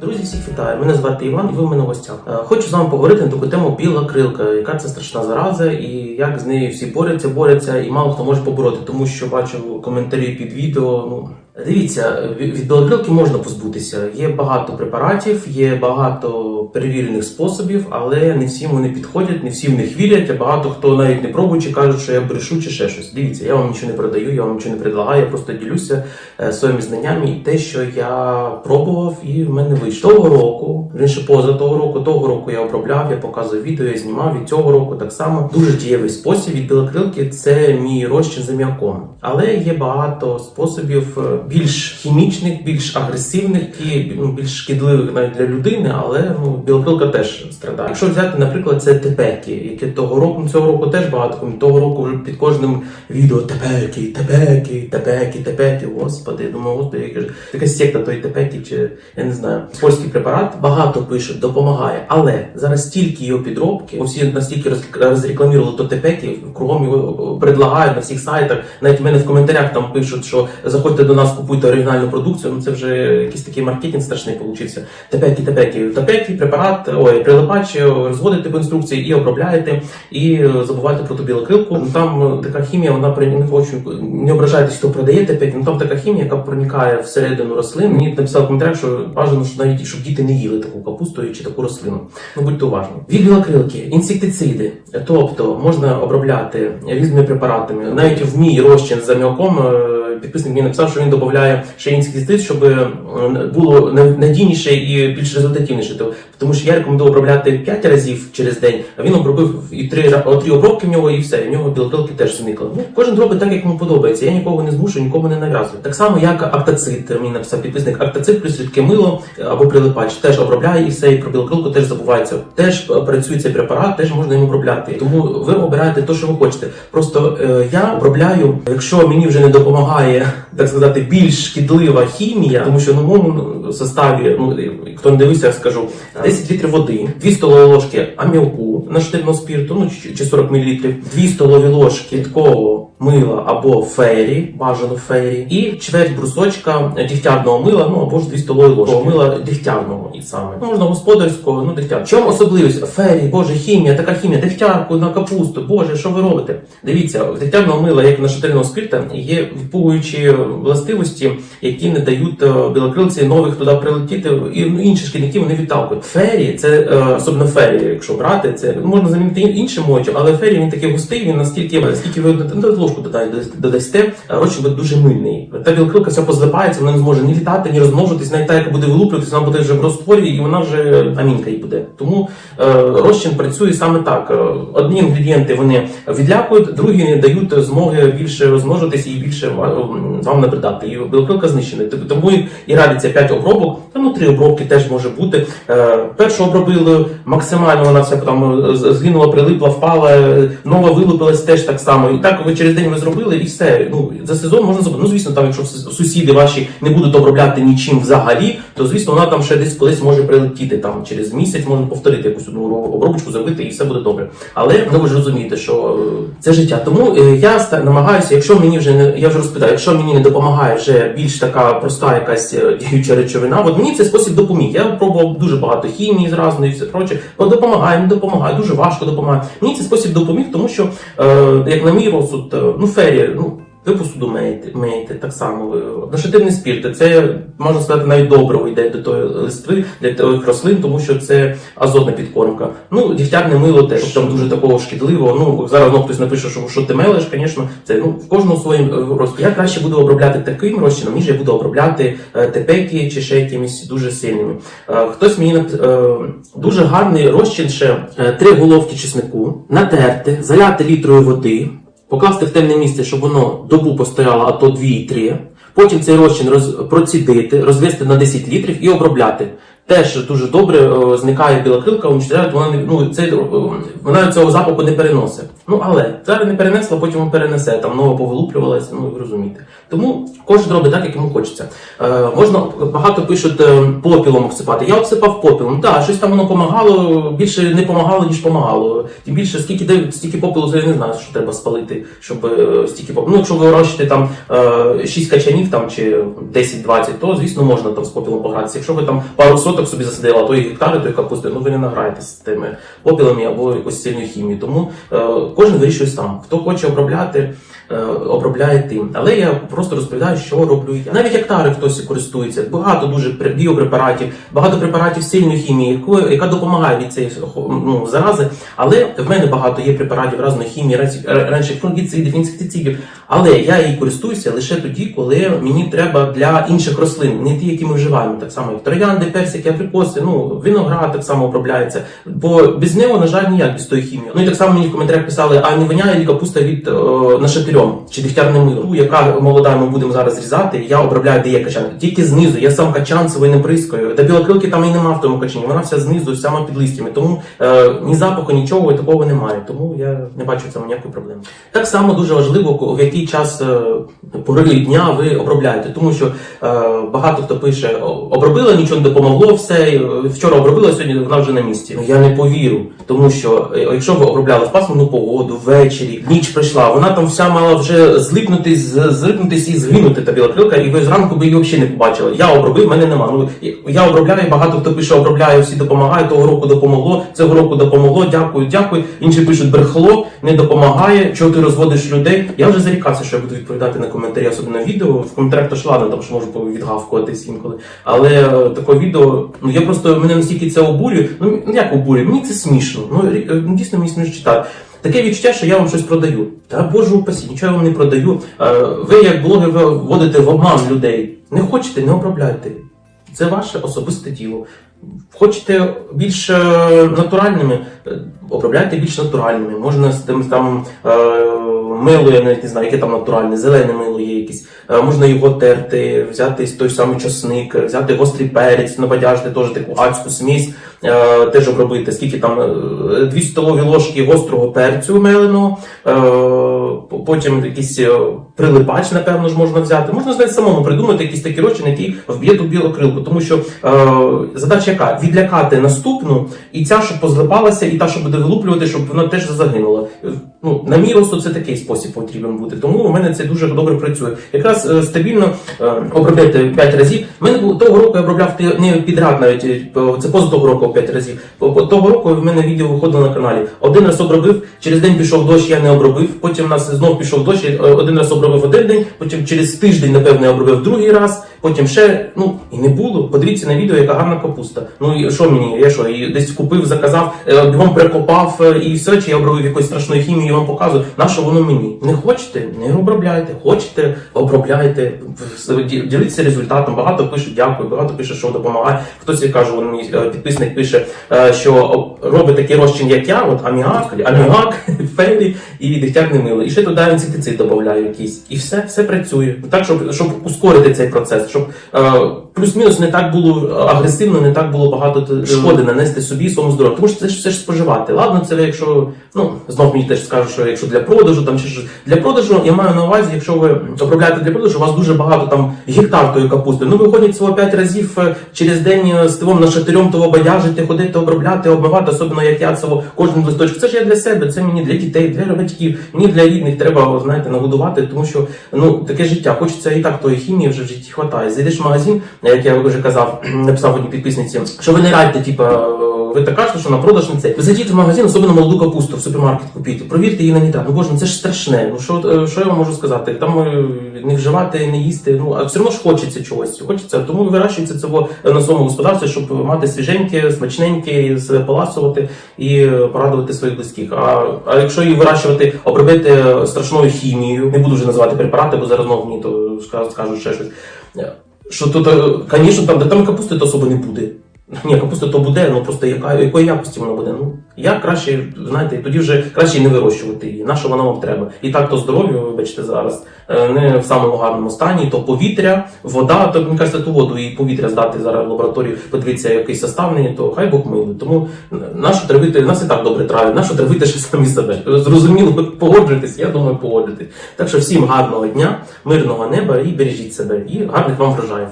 Друзі, всіх вітаю! Мене звати Іван, і ви в мене гостях. Е, Хочу з вами поговорити на таку тему біла крилка, яка це страшна зараза, і як з нею всі борються, борються, і мало хто може побороти, тому що бачу коментарі під відео. Ну дивіться, від білокрилки можна позбутися. Є багато препаратів, є багато перевірених способів, але не всім вони підходять, не всі в них вірять. А багато хто навіть не пробуючи кажуть, що я брешу чи ще щось. Дивіться, я вам нічого не продаю, я вам нічого не предлагаю, я просто ділюся е, своїми знаннями і те, що я пробував, і в мене вийшло. Того року, ще поза того року, того року я обробляв, я показую відео, я знімав від цього року так само. Дуже дієвий спосіб від білокрилки це мій розчин з аміаком. Але є багато способів е, більш хімічних, більш агресивних і ну, більш шкідливих навіть для людини, але ну, білокрилка теж страдає. Якщо взяти, наприклад, це тепеки, яке того року, ну, цього року теж багато того року під кожним відео тепеки, тепеки, тепеки, тепеки. Господи, думаю, господи, така секта той тепеки, чи я не знаю. Польський препарат багато пишуть, допомагає, але зараз стільки його підробки, всі настільки роз- розрекламували то тепеки, кругом його предлагають на всіх сайтах. Навіть в мене в коментарях там пишуть, що заходьте до нас, купуйте оригінальну продукцію. Ну це вже якийсь такий маркетинг страшний получився. Тепеки, тепеки, тепеки, препарат, ой, прилипач, розводите по інструкції і обробляєте, і е, забувайте про ту білокрилку. Ну там е, така хімія, вона не хочу не ображайтесь, хто продає тепеки. Ну там така хімія, яка проникає всередину рослин. Мені написали в коментарях, що бажано, що навіть щоб діти не їли таку капусту чи таку рослину. Ну будьте уважні. Від білокрилки, інсектициди, тобто можна обробляти різними препаратами. Навіть в мій розчин з аміаком е, підписник мені написав, що він додає ще інсектицид, щоб е, було надійніше і більш результативніше. То- Тому що я рекомендую обробляти 5 разів через день, а він обробив і 3, три обробки в нього, і все. І в нього білокрилки теж зникли. Ну, кожен робить так, як йому подобається. Я нікого не змушую, нікому не нав'язую. Так само, як актацит, мені написав підписник, актацит плюс рідке мило е, або прилипач теж обробляє і все, і про білокрилку теж забувається. Теж е, працює цей препарат, теж можна йому обробляти. Тому ви обираєте те, що ви хочете. Просто е, я обробляю, якщо мені вже не допомагає, так сказати, більш шкідлива хімія, тому що ну, в моєму составі, ну хто не дивився, я скажу 10 літрів води, 2 столові ложки аміаку наштирного спірту, ну чи- чи 40 мл, 2 столові ложки рідкого мила або фері, бажано фері, і чверть брусочка дігтярного мила, ну або ж 2 столові ложки мила дігтярного і саме. Ну, можна господарського, ну дегтяр. Чому особливість? Фері, боже, хімія, така хімія, дегтярку на капусту, боже, що ви робите? Дивіться, дегтярного мила, як і нашатирного спирта, є відпугуючі властивості, які не дають е, білокрилці нових туди прилетіти, і ну, інші шкідники вони відталкують. Фері, це е, особливо фері, якщо брати, це можна замінити іншим мочем, але фері він такий густий, він настільки, наскільки ви ложку додасте, розчин буде дуже мильний. Та білокрилка вся позлипається, вона не зможе ні літати, ні розмножитись, навіть та, яка буде вилуплюватися, вона буде вже в розтворі, і вона вже амінка їй буде. Тому е, розчин працює саме так. Е, Одні інгредієнти вони відлякують, другі дають змоги більше розмножитись і більше ва- вам набридати. І білокрилка знищена. Тобто Тому і- радиться 5 обробок, та ну 3 обробки теж може бути. Е, першу обробили максимально, вона вся там е, згинула, прилипла, впала, е, нова вилупилась теж так само. І так ви через день ви зробили, і все. Ну за сезон можна зробити. Ну звісно, там, якщо сусіди ваші не будуть обробляти нічим взагалі, то звісно вона там ще десь колись може прилетіти. Там через місяць можна повторити якусь одну ро- обробочку, зробити і все буде добре. Але ну, ви ж розумієте, що це життя. Тому я намагаюся, якщо мені вже не я вже розпитаю, якщо мені не допомагає вже більш така проста якась е, діюча речовина, от мені цей спосіб допоміг. Я пробував дуже багато хімії зразу і все проче. От допомагає, не допомагає, дуже важко допомагає. Мені цей спосіб допоміг, тому що е, як на мій розсуд, е, ну фері, ну. Ви посуду миєте, миєте так само. ви- Нашативний спірт, це можна сказати навіть добриво йде до тої листви для тих рослин, тому що це азотна підкормка. Ну, дігтярне мило теж там дуже такого шкідливого. Ну зараз ну, хтось напише, що, що ти мелиш, звісно, це ну в кожного своїм роз. Я краще буду обробляти таким розчином, ніж я буду обробляти е, тепеки чи ще якимись дуже сильними. Е, хтось мені е, дуже гарний розчин ще е, три головки чеснику, натерти, заляти літрою води покласти в темне місце, щоб воно добу постояло, а то 2-3. Потім цей розчин роз, процідити, розвести на 10 літрів і обробляти. Теж дуже добре е, зникає білокрилка, уничтожають, вона не ну це е, вона цього запаху не переносить. Ну але зараз не перенесла, потім перенесе, там нова повилуплювалася, ну ви розумієте. Тому кожен робить так, як йому хочеться. Е, можна багато пишуть е, попілом обсипати. Я обсипав попілом. Так, щось там воно помагало, більше не помагало, ніж помагало. Тим більше, скільки де стільки попелу, то я не знаю, що треба спалити, щоб е, стільки попелу. Ну, якщо ви вирощуєте там е, 6 качанів там чи 10-20, то звісно можна там з попілом погратися. Якщо ви там пару соток собі засадила, а то і гектари, то і капусти, ну ви не награєтеся з тими попілами або якось сильною хімією. Тому е, кожен вирішує сам. Хто хоче обробляти, обробляє тим. Але я просто розповідаю, що роблю я. Навіть гектари хтось користується. Багато дуже біопрепаратів, багато препаратів сильної хімії, яка допомагає від цієї ну, зарази. Але в мене багато є препаратів різної хімії, раніше фунгіцидів, інсектицидів. Але я її користуюся лише тоді, коли мені треба для інших рослин, не ті, які ми вживаємо. Так само, як троянди, персики, абрикоси, ну виноград так само обробляється. Бо без нього, на жаль, ніяк без тої хімії. Ну і так само мені в коментарях писали, а не воняє капуста від е, нашатирьом чи дегтярне мило. Ту, яка молода, ми будемо зараз різати, я обробляю, де є качан. Тільки знизу, я сам качан не бризкаю. Та білокрилки там і нема в тому качані, вона вся знизу, сама під листями. Тому е, ні запаху, нічого такого немає. Тому я не бачу в цьому ніякої проблеми. Так само дуже важливо, в який час е, пори дня ви обробляєте, тому що е, багато хто пише, «О, обробила, нічого не допомогло, все е, вчора обробила, сьогодні вона вже на місці. Ну я не повірю, тому що е, якщо ви обробляли в пасмурну погоду, ввечері, ніч прийшла, вона там вся мала вже злипнутись, злипнутись і згинути та білокрилка, і ви зранку би її взагалі не побачили. Я обробив, мене нема. Ну я обробляю, багато хто пише, обробляю, всі допомагає, того року допомогло, цього року допомогло, дякую, дякую. Інші пишуть, брехло, не допомагає, чого ти розводиш людей. Я вже зарікався, що я буду відповідати на коментарі, особливо на відео. В коментарях то ж ладно, там що можу відгавкуватись інколи. Але е, таке відео, ну я просто мене настільки це обурює. Ну ну, як обурює? Мені це смішно. Ну е, ну, дійсно мені смішно читати. Таке відчуття, що я вам щось продаю. Та боже упасі, нічого я вам не продаю. Е, Ви, як блогер, вводите в обман людей. Не хочете, не обробляйте. Це ваше особисте діло. Хочете більш е, натуральними, е, обробляйте більш натуральними. Можна з тим там е, мило, я навіть не знаю, яке там натуральне, зелене мило є якесь. Можна його терти, взяти той самий чосник, е, взяти гострий перець, набадяжити теж таку адську смісь, теж обробити. Скільки там е, 2 столові ложки гострого перцю меленого, потім якийсь е, прилипач, напевно ж можна взяти. Можна навіть самому придумати якийсь такий розчин, який вб'є ту білу крилку. Тому що е, задача яка? Відлякати наступну, і ця, щоб позлипалася, і та, що буде вилуплювати, щоб вона теж загинула. Ну, на мій розсуд, це такий спосіб потрібен бути. Тому у мене це дуже добре працює. Якраз е, стабільно е, обробляти 5 разів. У мене того року я обробляв не підряд навіть е, це поза того року 5 разів. Того року в мене відео виходило на каналі. Один раз обробив, через день пішов дощ, я не обробив. Потім у нас знов пішов дощ, е, один раз обробив один день, потім через тиждень, напевно, я обробив другий раз, потім ще, ну і не було. Подивіться на відео, яка гарна капуста. Ну і що мені? Я що, її десь купив, заказав, е, бігом прикопав е, і все, чи я обробив якоюсь страшною хімією, і вам показую. На що воно мені? Не хочете, не обробляйте. Хочете, обробляйте. Ді- Діліться результатом. Багато пишуть дякую, багато пише, що допомагає. Хтось як каже, он мій е, підписник пише, е, що робить такий розчин, як я, от аміак, аміак, фелі і дегтярне мило. І ще туди інсектицид додаю якийсь. І все, все працює. Так, щоб, щоб ускорити цей процес, щоб е, плюс-мінус не так було е, агресивно, не так було багато шкоди нанести собі своєму здоров'ю. Тому що це ж все ж споживати. Ладно, це якщо ну знов мені теж скажуть, що якщо для продажу, там чи щось для продажу, я маю на увазі, якщо ви обробляєте для продажу, у вас дуже багато там гектар тої капусти. Ну виходить всього 5 разів е, через день з тивом на шатирем того бадяжити, ходити, обробляти, обмивати, особливо як я цього кожен листочок. Це ж я для себе, це мені для дітей, для батьків, мені для рідних треба знаєте нагодувати, тому що ну таке життя. Хочеться і так тої хімії вже в житті хватає. Зайдеш в магазин, як я вже казав, написав одній підписниці, що ви не радьте, типа. Ви так що на продаж не це. Ви зайдіть в магазин, особливо молоду капусту в супермаркет купіть. Провірте її на нітрат. Ну боже, ну це ж страшне. Ну що, е, що я вам можу сказати? Там е, не вживати, не їсти. Ну а все одно ж хочеться чогось. Хочеться. Тому вирощується це на своєму господарстві, щоб мати свіженьке, смачненьке, поласувати і е, порадувати своїх близьких. А, а якщо її вирощувати, обробити страшною хімією, не буду вже називати препарати, бо зараз знову мені то скажуть ще щось. Е, Що тут, е, звісно, там, де там капусти, то особо не буде. Ні, капуста то буде, ну просто яка, якої якості вона буде. Ну я краще, знаєте, тоді вже краще не вирощувати її. На що вона вам треба? І так то здоров'я, вибачте, зараз е, не в самому гарному стані, то повітря, вода, то мені кажеться, ту воду і повітря здати зараз в лабораторію, подивитися, який составний, то хай Бог милує. Тому нащо травити, нас і так добре травить, нащо травити ще самі себе. Зрозуміло, погоджуйтесь, я думаю, погоджуйтесь. Так що всім гарного дня, мирного неба і бережіть себе, і гарних вам врожаїв.